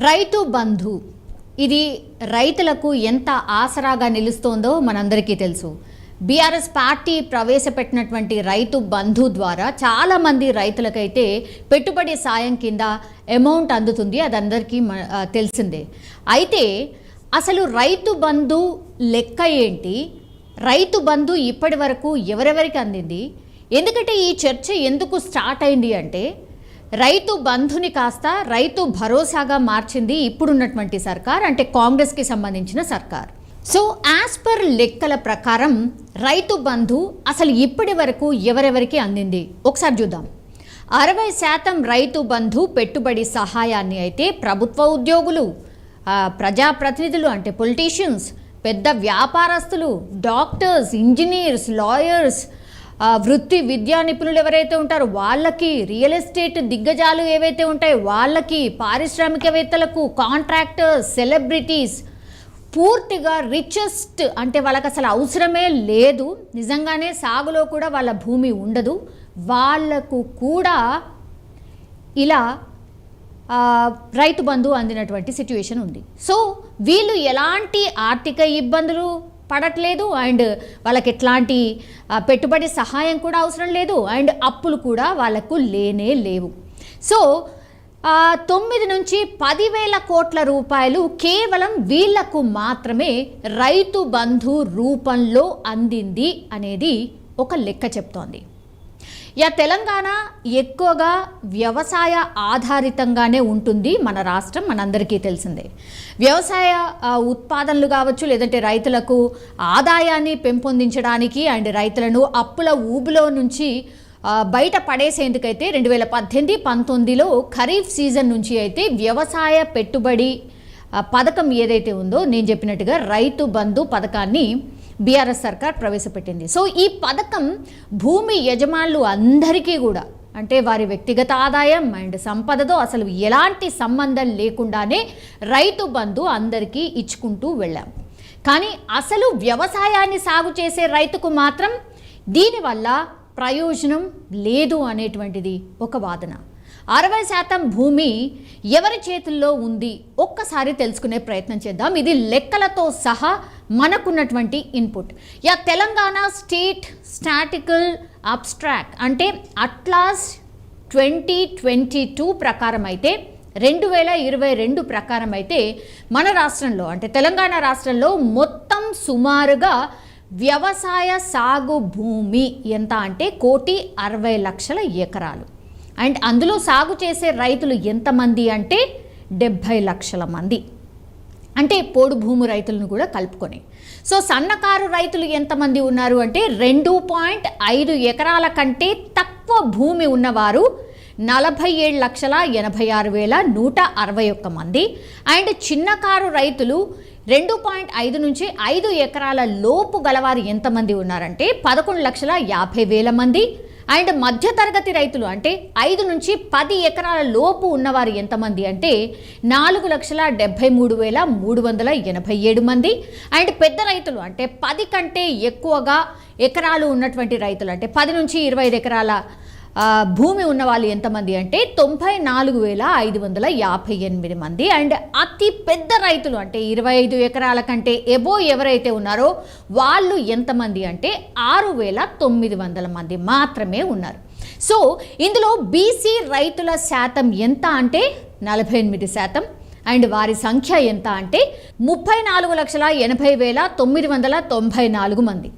రైతు బంధు. ఇది రైతులకు ఎంత ఆసరాగా నిలుస్తోందో మనందరికీ తెలుసు. బీఆర్ఎస్ పార్టీ ప్రవేశపెట్టినటువంటి రైతు బంధు ద్వారా చాలామంది రైతులకైతే పెట్టుబడి సాయం కింద అమౌంట్ అందుతుంది. అది అందరికీ తెలిసిందే. అయితే అసలు రైతు బంధు లెక్క ఏంటి? రైతు బంధు ఇప్పటి వరకు ఎవరెవరికి అందింది? ఎందుకంటే ఈ చర్చ ఎందుకు స్టార్ట్ అయింది అంటే రైతు బంధుని కాస్త రైతు భరోసాగా మార్చింది ఇప్పుడున్నటువంటి సర్కార్ అంటే కాంగ్రెస్కి సంబంధించిన సర్కార్. సో యాజ్ పర్ లెక్కల ప్రకారం రైతు బంధు అసలు ఇప్పటి వరకు ఎవరెవరికి అందింది? ఒకసారి చూద్దాం. అరవై శాతం రైతు బంధు పెట్టుబడి సహాయాన్ని అయితే ప్రభుత్వ ఉద్యోగులు ప్రజాప్రతినిధులు అంటే పొలిటీషియన్స్ పెద్ద వ్యాపారస్తులు డాక్టర్స్ ఇంజనీర్స్ లాయర్స్ వృత్తి విద్యా నిపుణులు ఎవరైతే ఉంటారో వాళ్ళకి రియల్ ఎస్టేట్ దిగ్గజాలు ఏవైతే ఉంటాయో వాళ్ళకి పారిశ్రామికవేత్తలకు కాంట్రాక్టర్ సెలబ్రిటీస్ పూర్తిగా రిచెస్ట్ అంటే వాళ్ళకి అసలు అవసరమే లేదు. నిజంగానే సాగులో కూడా వాళ్ళ భూమి ఉండదు. వాళ్ళకు కూడా ఇలా రైతు బంధు అందినటువంటి సిచ్యువేషన్ ఉంది. సో వీళ్ళు ఎలాంటి ఆర్థిక ఇబ్బందులు పడట్లేదు అండ్ వాళ్ళకి ఎట్లాంటి పెట్టుబడి సహాయం కూడా అవసరం లేదు అండ్ అప్పులు కూడా వాళ్ళకు లేనే లేవు. సో తొమ్మిది నుంచి పదివేల కోట్ల రూపాయలు కేవలం వీళ్ళకు మాత్రమే రైతు బంధు రూపంలో అందింది అనేది ఒక లెక్క చెప్తోంది. యా తెలంగాణ ఎక్కువగా వ్యవసాయ ఆధారితంగానే ఉంటుంది మన రాష్ట్రం మనందరికీ తెలిసిందే. వ్యవసాయ ఉత్పాదనలు కావచ్చు లేదంటే రైతులకు ఆదాయాన్ని పెంపొందించడానికి అండ్ రైతులను అప్పుల ఊబిలో నుంచి బయట పడేసేందుకైతే రెండు వేల పద్దెనిమిది పంతొమ్మిదిలో ఖరీఫ్ సీజన్ నుంచి అయితే వ్యవసాయ పెట్టుబడి పథకం ఏదైతే ఉందో నేను చెప్పినట్టుగా రైతు బంధు పథకాన్ని బీఆర్ఎస్ సర్కార్ ప్రవేశపెట్టింది. సో ఈ పథకం భూమి యజమానులు అందరికీ కూడా అంటే వారి వ్యక్తిగత ఆదాయం అండ్ సంపదతో అసలు ఎలాంటి సంబంధం లేకుండానే రైతు బంధు అందరికీ ఇచ్చుకుంటూ వెళ్ళాం. కానీ అసలు వ్యవసాయాన్ని సాగు చేసే రైతుకు మాత్రం దీనివల్ల ప్రయోజనం లేదు అనేటువంటిది ఒక వాదన. అరవై శాతం భూమి ఎవరి చేతుల్లో ఉంది? ఒక్కసారి తెలుసుకునే ప్రయత్నం చేద్దాం. ఇది లెక్కలతో సహా మనకున్నటువంటి input. Yeah Telangana state statistical abstract అంటే అట్లాస్ ట్వంటీ ట్వంటీ టూ ప్రకారం అయితే రెండు వేల ఇరవై రెండు ప్రకారం అయితే మన రాష్ట్రంలో అంటే తెలంగాణ రాష్ట్రంలో మొత్తం సుమారుగా వ్యవసాయ సాగు భూమి ఎంత అంటే కోటి అరవై లక్షల ఎకరాలు. అండ్ అందులో సాగు చేసే రైతులు ఎంతమంది అంటే డెబ్భై లక్షల మంది. అంటే పోడు భూమి రైతులను కూడా కలుపుకొని. సో సన్నకారు రైతులు ఎంతమంది ఉన్నారు అంటే రెండు పాయింట్ ఐదు ఎకరాల కంటే తక్కువ భూమి ఉన్నవారు నలభై ఏడు లక్షల ఎనభై ఆరు వేల నూట అరవై ఒక్క మంది. అండ్ చిన్నకారు రైతులు రెండు పాయింట్ ఐదు నుంచి ఐదు ఎకరాల లోపు గలవారు ఎంతమంది ఉన్నారంటే పదకొండు లక్షల యాభై వేల మంది. అండ్ మధ్యతరగతి రైతులు అంటే ఐదు నుంచి పది ఎకరాల లోపు ఉన్నవారు ఎంతమంది అంటే నాలుగు లక్షల డెబ్బై మూడు వేల మూడు వందల ఎనభై ఏడు మంది. అండ్ పెద్ద రైతులు అంటే పది కంటే ఎక్కువగా ఎకరాలు ఉన్నటువంటి రైతులు అంటే పది నుంచి ఇరవై ఐదు ఎకరాల భూమి ఉన్న వాళ్ళు ఎంతమంది అంటే తొంభై నాలుగు వేల ఐదు వందల యాభై ఎనిమిది మంది. అండ్ అతి పెద్ద రైతులు అంటే ఇరవై ఐదు ఎకరాల కంటే ఎబో ఎవరైతే ఉన్నారో వాళ్ళు ఎంతమంది అంటే ఆరు వేల తొమ్మిది వందల మంది మాత్రమే ఉన్నారు. సో ఇందులో బీసీ రైతుల శాతం ఎంత అంటే నలభై ఎనిమిది శాతం. అండ్ వారి సంఖ్య ఎంత అంటే ముప్పై నాలుగు లక్షల ఎనభై వేల తొమ్మిది వందల తొంభై నాలుగు మంది.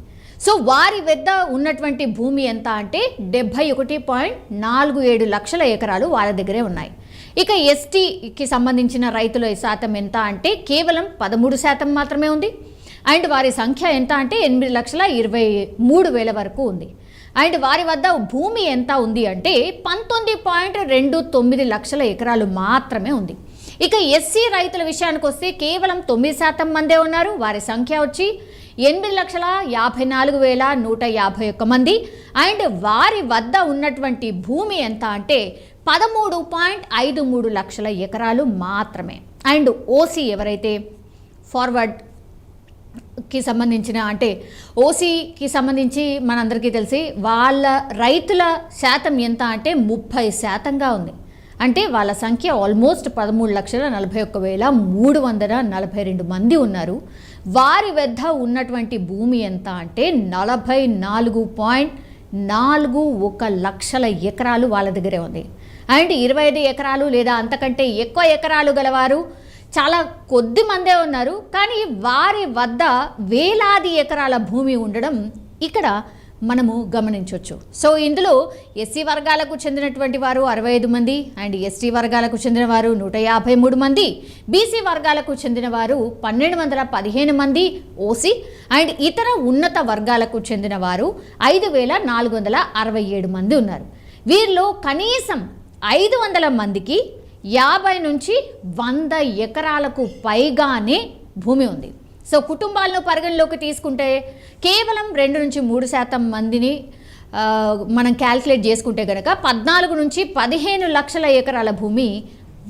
సో వారి వద్ద ఉన్నటువంటి భూమి ఎంత అంటే డెబ్భై ఒకటి పాయింట్ నాలుగు ఏడు లక్షల ఎకరాలు వారి దగ్గరే ఉన్నాయి. ఇక ఎస్టీకి సంబంధించిన రైతుల శాతం ఎంత అంటే కేవలం పదమూడు శాతం మాత్రమే ఉంది. అండ్ వారి సంఖ్య ఎంత అంటే ఎనిమిది లక్షల ఇరవై మూడు వేల వరకు ఉంది. అండ్ వారి వద్ద భూమి ఎంత ఉంది అంటే పంతొమ్మిది పాయింట్ రెండు తొమ్మిది లక్షల ఎకరాలు మాత్రమే ఉంది. ఇక ఎస్సీ రైతుల విషయానికి వస్తే కేవలం తొమ్మిది శాతం మందే ఉన్నారు. వారి సంఖ్య వచ్చి ఎనిమిది లక్షల యాభై నాలుగు వేల నూట యాభై ఒక్క మంది. అండ్ వారి వద్ద ఉన్నటువంటి భూమి ఎంత అంటే పదమూడు పాయింట్ ఐదు మూడు లక్షల ఎకరాలు మాత్రమే. అండ్ ఓసీ ఎవరైతే ఫార్వర్డ్కి సంబంధించిన అంటే ఓసీకి సంబంధించి మనందరికీ తెలిసి వాళ్ళ రైతుల శాతం ఎంత అంటే ముప్పై శాతంగా ఉంది. అంటే వాళ్ళ సంఖ్య ఆల్మోస్ట్ పదమూడు లక్షల నలభై ఒక్క వేల మూడు వందల నలభై రెండు మంది ఉన్నారు. వారి వద్ద ఉన్నటువంటి భూమి ఎంత అంటే నలభై నాలుగు పాయింట్ నాలుగు ఒక లక్షల ఎకరాలు వాళ్ళ దగ్గరే ఉంది. అండ్ ఇరవై ఐదు ఎకరాలు లేదా అంతకంటే ఎక్కువ ఎకరాలు గలవారు చాలా కొద్ది మందే ఉన్నారు. కానీ వారి వద్ద వేలాది ఎకరాల భూమి ఉండడం ఇక్కడ మనము గమనించవచ్చు సో ఇందులో ఎస్సీ వర్గాలకు చెందినటువంటి వారు అరవై ఐదు మంది అండ్ ఎస్టీ వర్గాలకు చెందిన వారు నూట యాభై మూడు మంది బీసీ వర్గాలకు చెందిన వారు పన్నెండు వందల పదిహేను మంది ఓసీ అండ్ ఇతర ఉన్నత వర్గాలకు చెందిన వారు ఐదు వేల నాలుగు వందల అరవై ఏడు మంది ఉన్నారు. వీరిలో కనీసం ఐదు వందల మందికి యాభై నుంచి వంద ఎకరాలకు పైగానే భూమి ఉంది. సో కుటుంబాలను పరిగణలోకి తీసుకుంటే కేవలం రెండు నుంచి మూడు శాతం మందిని మనం క్యాల్కులేట్ చేసుకుంటే కనుక పద్నాలుగు నుంచి పదిహేను లక్షల ఎకరాల భూమి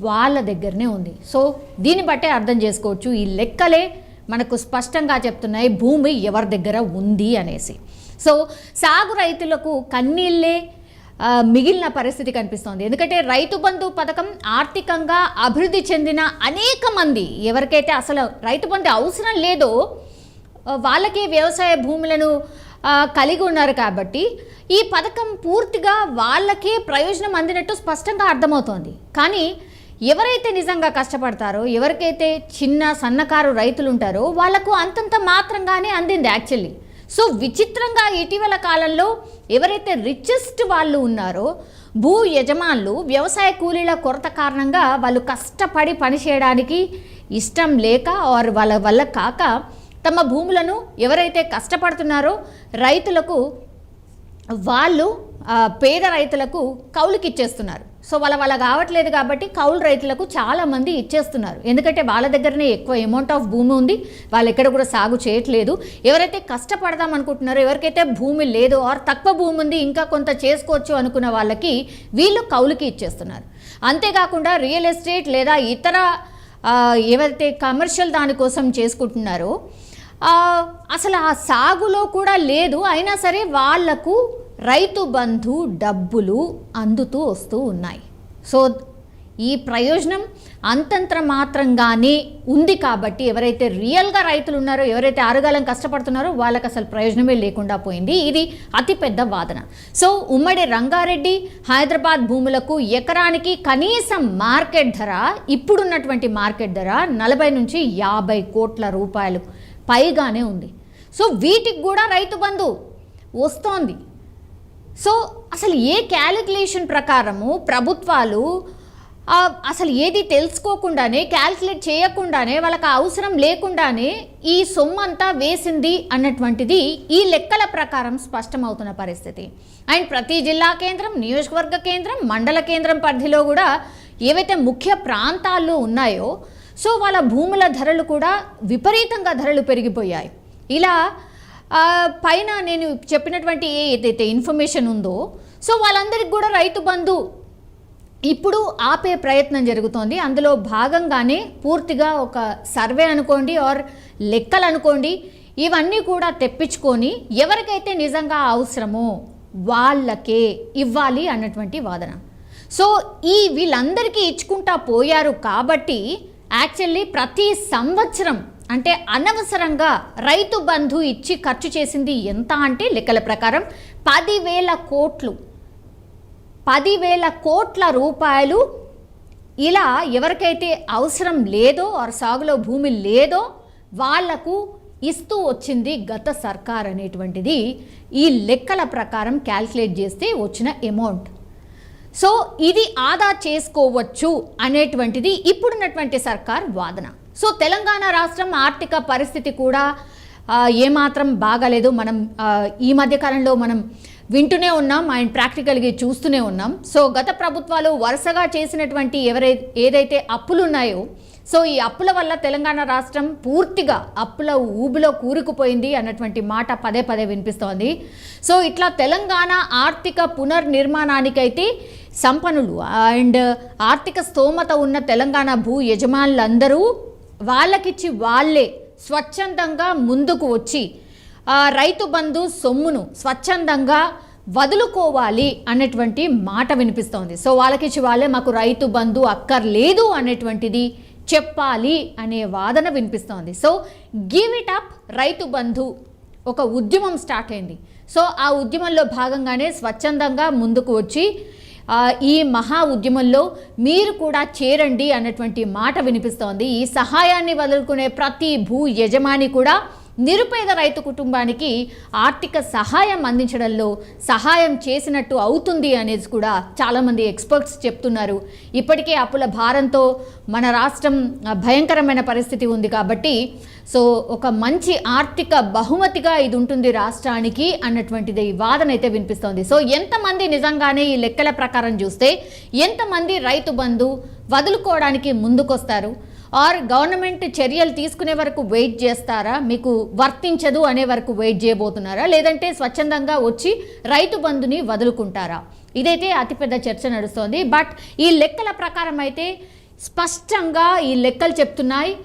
వాళ్ళ దగ్గరనే ఉంది. సో దీన్ని బట్టే అర్థం చేసుకోవచ్చు. ఈ లెక్కలే మనకు స్పష్టంగా చెప్తున్నాయి. భూమి ఎవరి దగ్గర ఉంది అనేసి. సో సాగు రైతులకు కన్నీళ్ళే మిగిలిన పరిస్థితి కనిపిస్తోంది. ఎందుకంటే రైతు బంధు పథకం ఆర్థికంగా అభివృద్ధి చెందిన అనేక మంది ఎవరికైతే అసలు రైతు బంధు అవసరం లేదో వాళ్ళకి వాళ్ళకే వ్యవసాయ భూములను కలిగి ఉన్నారు కాబట్టి ఈ పథకం పూర్తిగా వాళ్ళకే ప్రయోజనం అందినట్టు స్పష్టంగా అర్థమవుతోంది. కానీ ఎవరైతే నిజంగా కష్టపడతారో ఎవరికైతే చిన్న సన్నకారు రైతులు ఉంటారో వాళ్ళకు అంతంత మాత్రంగానే అందింది యాక్చువల్లీ. సో విచిత్రంగా ఇటీవల కాలంలో ఎవరైతే రిచెస్ట్ వాళ్ళు ఉన్నారో భూ యజమానులు వ్యవసాయ కూలీల కొరత కారణంగా వాళ్ళు కష్టపడి పనిచేయడానికి ఇష్టం లేక ఆర్ వాళ్ళ వల్ల కాక తమ భూములను ఎవరైతే కష్టపడుతున్నారో రైతులకు వాళ్ళు పేద రైతులకు కౌలుకిచ్చేస్తున్నారు. సో వాళ్ళ వాళ్ళ కావట్లేదు కాబట్టి కౌలు రైతులకు చాలామంది ఇచ్చేస్తున్నారు. ఎందుకంటే వాళ్ళ దగ్గరనే ఎక్కువ అమౌంట్ ఆఫ్ భూమి ఉంది. వాళ్ళు ఎక్కడ కూడా సాగు చేయట్లేదు. ఎవరైతే కష్టపడదాం అనుకుంటున్నారో ఎవరికైతే భూమి లేదు ఆర్ తక్కువ భూమి ఉంది ఇంకా కొంత చేసుకోవచ్చు అనుకున్న వాళ్ళకి వీళ్ళు కౌలుకి ఇచ్చేస్తున్నారు. అంతేకాకుండా రియల్ ఎస్టేట్ లేదా ఇతర ఎవరైతే ఏవైతే కమర్షియల్ దానికోసం చేసుకుంటున్నారో అసలు ఆ సాగులో కూడా లేదు. అయినా సరే వాళ్ళకు రైతు బంధు డబ్బులు అందుతూ వస్తూ ఉన్నాయి. సో ఈ ప్రయోజనం అంతంత మాత్రంగానే ఉంది కాబట్టి ఎవరైతే రియల్గా రైతులు ఉన్నారో ఎవరైతే ఆరుగాలం కష్టపడుతున్నారో వాళ్ళకి అసలు ప్రయోజనమే లేకుండా పోయింది. ఇది అతిపెద్ద వాదన. సో ఉమ్మడి రంగారెడ్డి హైదరాబాద్ భూములకు ఎకరానికి కనీసం మార్కెట్ ధర ఇప్పుడున్నటువంటి మార్కెట్ ధర నలభై నుంచి యాభై కోట్ల రూపాయలు. పైగానే ఉంది. సో వీటికి కూడా రైతు బంధు వస్తోంది. సో అసలు ఏ క్యాలిక్యులేషన్ ప్రకారము ప్రభుత్వాలు అసలు ఏది తెలుసుకోకుండానే క్యాల్కులేట్ చేయకుండానే వాళ్ళకి అవసరం లేకుండానే ఈ సొమ్ము అంతా వేసింది అన్నటువంటిది ఈ లెక్కల ప్రకారం స్పష్టమవుతున్న పరిస్థితి. అండ్ ప్రతి జిల్లా కేంద్రం నియోజకవర్గ కేంద్రం మండల కేంద్రం పరిధిలో కూడా ఏవైతే ముఖ్య ప్రాంతాల్లో ఉన్నాయో సో వాళ్ళ భూముల ధరలు కూడా విపరీతంగా ధరలు పెరిగిపోయాయి. ఇలా పైన నేను చెప్పినటువంటి ఏ ఏదైతే ఇన్ఫర్మేషన్ ఉందో సో వాళ్ళందరికీ కూడా రైతు బంధు ఇప్పుడు ఆపే ప్రయత్నం జరుగుతోంది. అందులో భాగంగానే పూర్తిగా ఒక సర్వే అనుకోండి ఆర్ లెక్కలు అనుకోండి ఇవన్నీ కూడా తెప్పించుకొని ఎవరికైతే నిజంగా అవసరమో వాళ్ళకే ఇవ్వాలి అన్నటువంటి వాదన. సో ఈ వీళ్ళందరికీ ఇచ్చుకుంటా పోయారు కాబట్టి యాక్చువల్లీ ప్రతి సంవత్సరం అంటే అనవసరంగా రైతు బంధు ఇచ్చి ఖర్చు చేసింది ఎంత అంటే లెక్కల ప్రకారం పదివేల కోట్లు. పదివేల కోట్ల రూపాయలు ఇలా ఎవరికైతే అవసరం లేదో ఆ సాగులో భూమి లేదో వాళ్ళకు ఇస్తూ వచ్చింది గత సర్కార్ అనేటువంటిది. ఈ లెక్కల ప్రకారం క్యాల్కులేట్ చేస్తే వచ్చిన అమౌంట్. సో ఇది ఆదా చేసుకోవచ్చు అనేటువంటిది ఇప్పుడున్నటువంటి సర్కార్ వాదన. సో తెలంగాణ రాష్ట్రం ఆర్థిక పరిస్థితి కూడా ఏమాత్రం బాగాలేదు. మనం ఈ మధ్యకాలంలో మనం వింటూనే ఉన్నాం అండ్ ప్రాక్టికల్గా చూస్తూనే ఉన్నాం. సో గత ప్రభుత్వాలు వరుసగా చేసినటువంటి ఎవరై ఏదైతే అప్పులు ఉన్నాయో సో ఈ అప్పుల వల్ల తెలంగాణ రాష్ట్రం పూర్తిగా అప్పుల ఊబిలో కూరుకుపోయింది అన్నటువంటి మాట పదే పదే వినిపిస్తోంది. సో ఇట్లా తెలంగాణ ఆర్థిక పునర్నిర్మాణానికైతే సంపన్నులు అండ్ ఆర్థిక స్తోమత ఉన్న తెలంగాణ భూ యజమానులందరూ వాళ్ళకిచ్చి వాళ్ళే స్వచ్ఛందంగా ముందుకు వచ్చి ఆ, రైతు బంధు సొమ్మును స్వచ్ఛందంగా వదులుకోవాలి అన్నటువంటి మాట వినిపిస్తోంది. సో వాళ్ళకిచ్చి వాళ్ళే మాకు రైతు బంధు అక్కర్లేదు అనేటువంటిది చెప్పాలి అనే వాదన వినిపిస్తోంది. So give it up Rythu Bandhu ఒక ఉద్యమం స్టార్ట్ అయింది. సో ఆ ఉద్యమంలో భాగంగానే స్వచ్ఛందంగా ముందుకు వచ్చి ఈ మహా ఉద్యమంలో మీరు కూడా చేరండి అన్నటువంటి మాట వినిపిస్తోంది. ఈ సహాయాన్ని వదులుకునే ప్రతి భూ యజమాని కూడా నిరుపేద రైతు కుటుంబానికి ఆర్థిక సహాయం అందించడంలో సహాయం చేసినట్టు అవుతుంది అనేది కూడా చాలామంది ఎక్స్పర్ట్స్ చెప్తున్నారు. ఇప్పటికే అప్పుల భారంతో మన రాష్ట్రం భయంకరమైన పరిస్థితి ఉంది కాబట్టి సో ఒక మంచి ఆర్థిక బహుమతిగా ఇది ఉంటుంది రాష్ట్రానికి అన్నటువంటిది ఈ వాదన అయితే వినిపిస్తోంది. సో ఎంతమంది నిజంగానే ఈ లెక్కల ప్రకారం చూస్తే ఎంతమంది రైతు బంధు వదులుకోవడానికి ముందుకొస్తారు? ఆర్ గవర్నమెంట్ చర్యలు తీసుకునే వరకు వెయిట్ చేస్తారా? మీకు వర్తించదు అనే వరకు వెయిట్ చేయబోతున్నారా? లేదంటే స్వచ్ఛందంగా వచ్చి రైతు బంధుని వదులుకుంటారా? ఇదైతే అతిపెద్ద చర్చ నడుస్తోంది. బట్ ఈ లెక్కల ప్రకారం అయితే స్పష్టంగా ఈ లెక్కలు చెప్తున్నాయి.